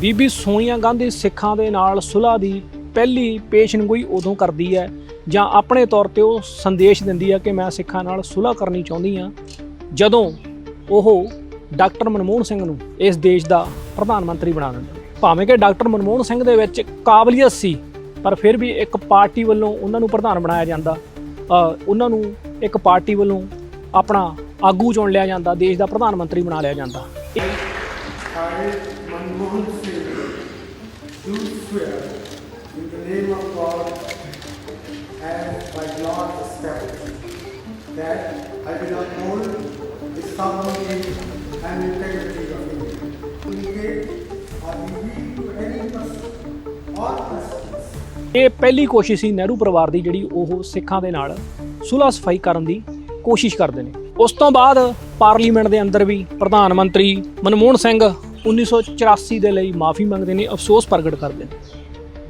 ਬੀਬੀ ਸੋਨੀਆ ਗਾਂਧੀ ਸਿੱਖਾਂ ਦੇ ਨਾਲ ਸੁਲ੍ਹਾ ਦੀ ਪਹਿਲੀ ਪੇਸ਼ਨਗੋਈ ਉਦੋਂ ਕਰਦੀ ਹੈ, ਜਾਂ ਆਪਣੇ ਤੌਰ ਤੇ ਉਹ ਸੰਦੇਸ਼ ਦਿੰਦੀ ਹੈ ਕਿ ਮੈਂ ਸਿੱਖਾਂ ਨਾਲ ਸੁਲ੍ਹਾ ਕਰਨੀ ਚਾਹੁੰਦੀ ਹਾਂ, ਜਦੋਂ ਉਹ ਡਾਕਟਰ ਮਨਮੋਹਨ ਸਿੰਘ ਨੂੰ ਇਸ ਦੇਸ਼ ਦਾ ਪ੍ਰਧਾਨ ਮੰਤਰੀ ਬਣਾ ਦਿੰਦੇ ਭਾਵੇਂ ਕਿ ਡਾਕਟਰ ਮਨਮੋਹਨ ਸਿੰਘ ਦੇ ਵਿੱਚ ਕਾਬਲੀਅਤ ਸੀ, ਪਰ ਫਿਰ ਵੀ ਇੱਕ ਪਾਰਟੀ ਵੱਲੋਂ ਉਹਨਾਂ ਨੂੰ ਪ੍ਰਧਾਨ ਬਣਾਇਆ ਜਾਂਦਾ ਉਹਨਾਂ ਨੂੰ ਇੱਕ ਪਾਰਟੀ ਵੱਲੋਂ ਆਪਣਾ ਆਗੂ ਚੁਣ ਲਿਆ ਜਾਂਦਾ, ਦੇਸ਼ ਦਾ ਪ੍ਰਧਾਨ ਮੰਤਰੀ ਬਣਾ ਲਿਆ ਜਾਂਦਾ। I, Manmohan Singh, do swear in the name of God and by law established that I will uphold the sovereignty and integrity of India. Communicate or reveal to any person or persons ਇਹ ਪਹਿਲੀ ਕੋਸ਼ਿਸ਼ ਸੀ ਨਹਿਰੂ ਪਰਿਵਾਰ ਦੀ ਜਿਹੜੀ ਉਹ ਸਿੱਖਾਂ ਦੇ ਨਾਲ ਸੁਲ੍ਹਾ ਸਫ਼ਾਈ ਕਰਨ ਦੀ ਕੋਸ਼ਿਸ਼ ਕਰਦੇ ਨੇ ਉਸ ਤੋਂ ਬਾਅਦ ਪਾਰਲੀਮੈਂਟ ਦੇ ਅੰਦਰ ਵੀ ਪ੍ਰਧਾਨ ਮੰਤਰੀ ਮਨਮੋਹਨ ਸਿੰਘ 1984 ਦੇ ਲਈ ਮਾਫੀ ਮੰਗਦੇ ਨੇ ਅਫਸੋਸ ਪ੍ਰਗਟ ਕਰਦੇ ਨੇ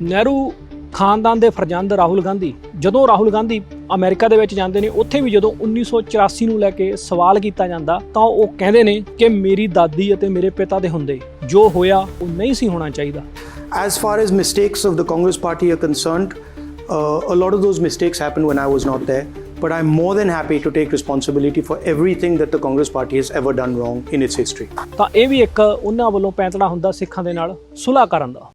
ਨਹਿਰੂ ਖਾਨਦਾਨ ਦੇ ਫਰਜ਼ੰਦ ਰਾਹੁਲ ਗਾਂਧੀ ਜਦੋਂ ਰਾਹੁਲ ਗਾਂਧੀ ਅਮਰੀਕਾ ਦੇ ਵਿੱਚ ਜਾਂਦੇ ਨੇ ਉੱਥੇ ਵੀ ਜਦੋਂ 1984 ਨੂੰ ਲੈ ਕੇ ਸਵਾਲ ਕੀਤਾ ਜਾਂਦਾ ਤਾਂ ਉਹ ਕਹਿੰਦੇ ਨੇ ਕਿ ਮੇਰੀ ਦਾਦੀ ਅਤੇ ਮੇਰੇ ਪਿਤਾ ਦੇ ਹੁੰਦੇ ਜੋ ਹੋਇਆ ਉਹ ਨਹੀਂ ਸੀ ਹੋਣਾ ਚਾਹੀਦਾ As far as mistakes of the Congress party are concerned, uh, a lot of those mistakes happened when I was not. But I'm more than happy to take responsibility for everything that the Congress party has ever done wrong in its history. ਤਾਂ ਇਹ ਵੀ ਇੱਕ ਉਹਨਾਂ ਵੱਲੋਂ ਪੈਂਤੜਾ ਹੁੰਦਾ ਸਿੱਖਾਂ ਦੇ ਨਾਲ ਸੁਲ੍ਹਾ ਕਰਨ ਦਾ